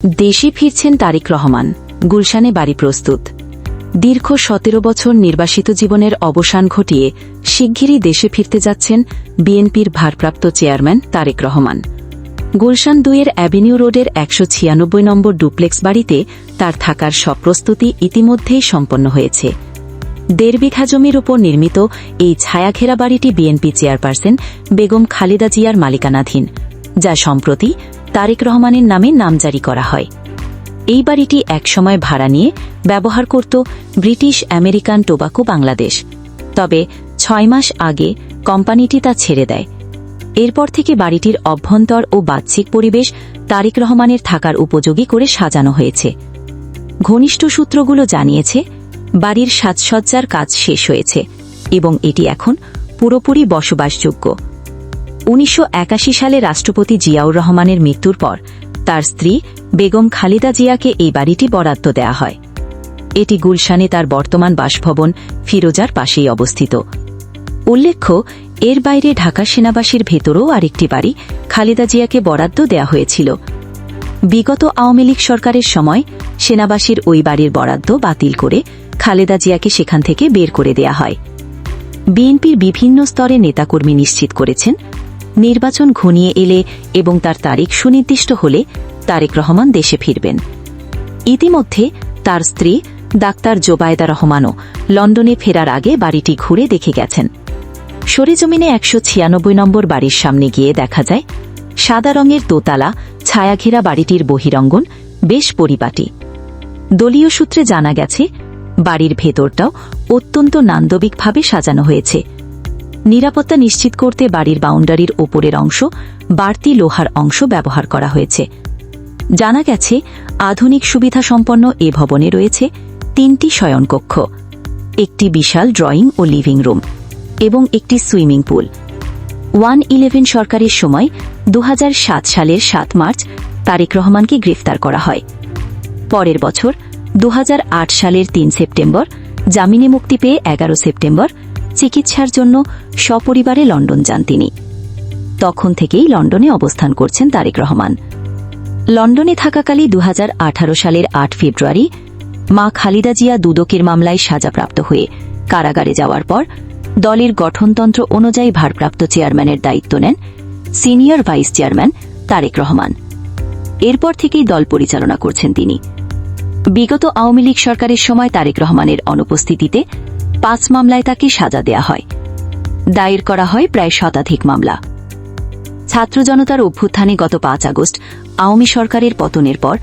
দেশে ফিরছেন তারেক রহমান। গুলশানে বাড়ি প্রস্তুত। দীর্ঘ সতেরো বছর নির্বাসিত জীবনের অবসান ঘটিয়ে শিগগিরই দেশে ফিরতে যাচ্ছেন বিএনপির ভারপ্রাপ্ত চেয়ারম্যান তারেক রহমান। গুলশান দুইয়ের অ্যাভিনিউ রোডের একশো ছিয়ানব্বই নম্বর ডুপ্লেক্স বাড়িতে তার থাকার সব প্রস্তুতি ইতিমধ্যেই সম্পন্ন হয়েছে। দেড় বিঘা জমির উপর নির্মিত এই ছায়াঘেরা বাড়িটি বিএনপি চেয়ারপারসন বেগম খালেদা জিয়ার মালিকানাধীন, যা সম্প্রতি তারেক রহমানের নামে নামজারি করা হয়। এই বাড়িটি একসময় ভাড়া নিয়ে ব্যবহার করত ব্রিটিশ আমেরিকান টোবাকো বাংলাদেশ। তবে ছয় মাস আগে কোম্পানিটি তা ছেড়ে দেয়। এরপর থেকে বাড়িটির অভ্যন্তর ও বাহ্যিক পরিবেশ তারেক রহমানের থাকার উপযোগী করে সাজানো হয়েছে। ঘনিষ্ঠ সূত্রগুলো জানিয়েছে, বাড়ির সাজসজ্জার কাজ শেষ হয়েছে এবং এটি এখন পুরোপুরি বসবাসযোগ্য। উনিশশো একাশি সালে রাষ্ট্রপতি জিয়াউর রহমানের মৃত্যুর পর তার স্ত্রী বেগম খালিদা জিয়াকে এই বাড়িটি বরাদ্দ দেয়া হয়। এটি গুলশানে তার বর্তমান বাসভবন ফিরোজার পাশেই অবস্থিত। উল্লেখ্য, এর বাইরে ঢাকা সেনাবাসীর ভেতরেও আরেকটি বাড়ি খালেদা জিয়াকে বরাদ্দ দেয়া হয়েছিল। বিগত আওয়ামী লীগ সরকারের সময় সেনাবাসীর ওই বাড়ির বরাদ্দ বাতিল করে খালেদা জিয়াকে সেখান থেকে বের করে দেয়া হয়। বিএনপির বিভিন্ন স্তরে নেতাকর্মী নিশ্চিত করেছেন নির্বাচন ঘনিয়ে এলে এবং তার তারিখ সুনির্দিষ্ট হলে তারেক রহমান দেশে ফিরবেন। ইতিমধ্যে তার স্ত্রী, ডাক্তার জোবায়দা রহমানও লন্ডনে ফেরার আগে বাড়িটি ঘুরে দেখে গেছেন। সরেজমিনে একশো ছিয়ানব্বই নম্বর বাড়ির সামনে গিয়ে দেখা যায়, সাদা রঙের দোতলা, ছায়াঘেরা বাড়িটির বহিরঙ্গন বেশ পরিপাটি। দলীয় সূত্রে জানা গেছে, বাড়ির ভেতরটাও অত্যন্ত নান্দবিকভাবে সাজানো হয়েছে। নিরাপত্তা নিশ্চিত করতে বাড়ির বাউন্ডারির ওপরের অংশ বাড়তি লোহার অংশ ব্যবহার করা হয়েছে। জানা গেছে, আধুনিক সুবিধা সম্পন্ন এ ভবনে রয়েছে তিনটি শয়নকক্ষ, একটি বিশাল ড্রয়িং ও লিভিং রুম এবং একটি সুইমিং পুল। ওয়ান ইলেভেন সরকারের সময় দু হাজার সাত সালের সাত মার্চ তারেক রহমানকে গ্রেফতার করা হয়। পরের বছর দু হাজার আট সালের তিন সেপ্টেম্বর জামিনে মুক্তি পেয়ে এগারো সেপ্টেম্বর চিকিৎসার জন্য সপরিবারে লন্ডন যান তিনি। তখন থেকেই লন্ডনে অবস্থান করছেন তারেক রহমান। লন্ডনে থাকাকালে দু সালের আট ফেব্রুয়ারি মা খালিদা জিয়া দুদকের মামলায় সাজাপ্রাপ্ত হয়ে কারাগারে যাওয়ার পর দলের গঠনতন্ত্র অনুযায়ী ভারপ্রাপ্ত চেয়ারম্যানের দায়িত্ব নেন senior vice chairman Tarique Rahman. এরপর থেকেই দল পরিচালনা করছেন তিনি। বিগত আওয়ামী লীগ সরকারের সময় তারেক রহমানের অনুপস্থিতিতে পাঁচ মামলায় তাকে সাজা দেয়া হয়। দায়ের করা হয় প্রায় শতাধিক মামলা। ছাত্র জনতার অভ্যুত্থানে গত পাঁচ আগস্ট আওয়ামী সরকারের পতনের পর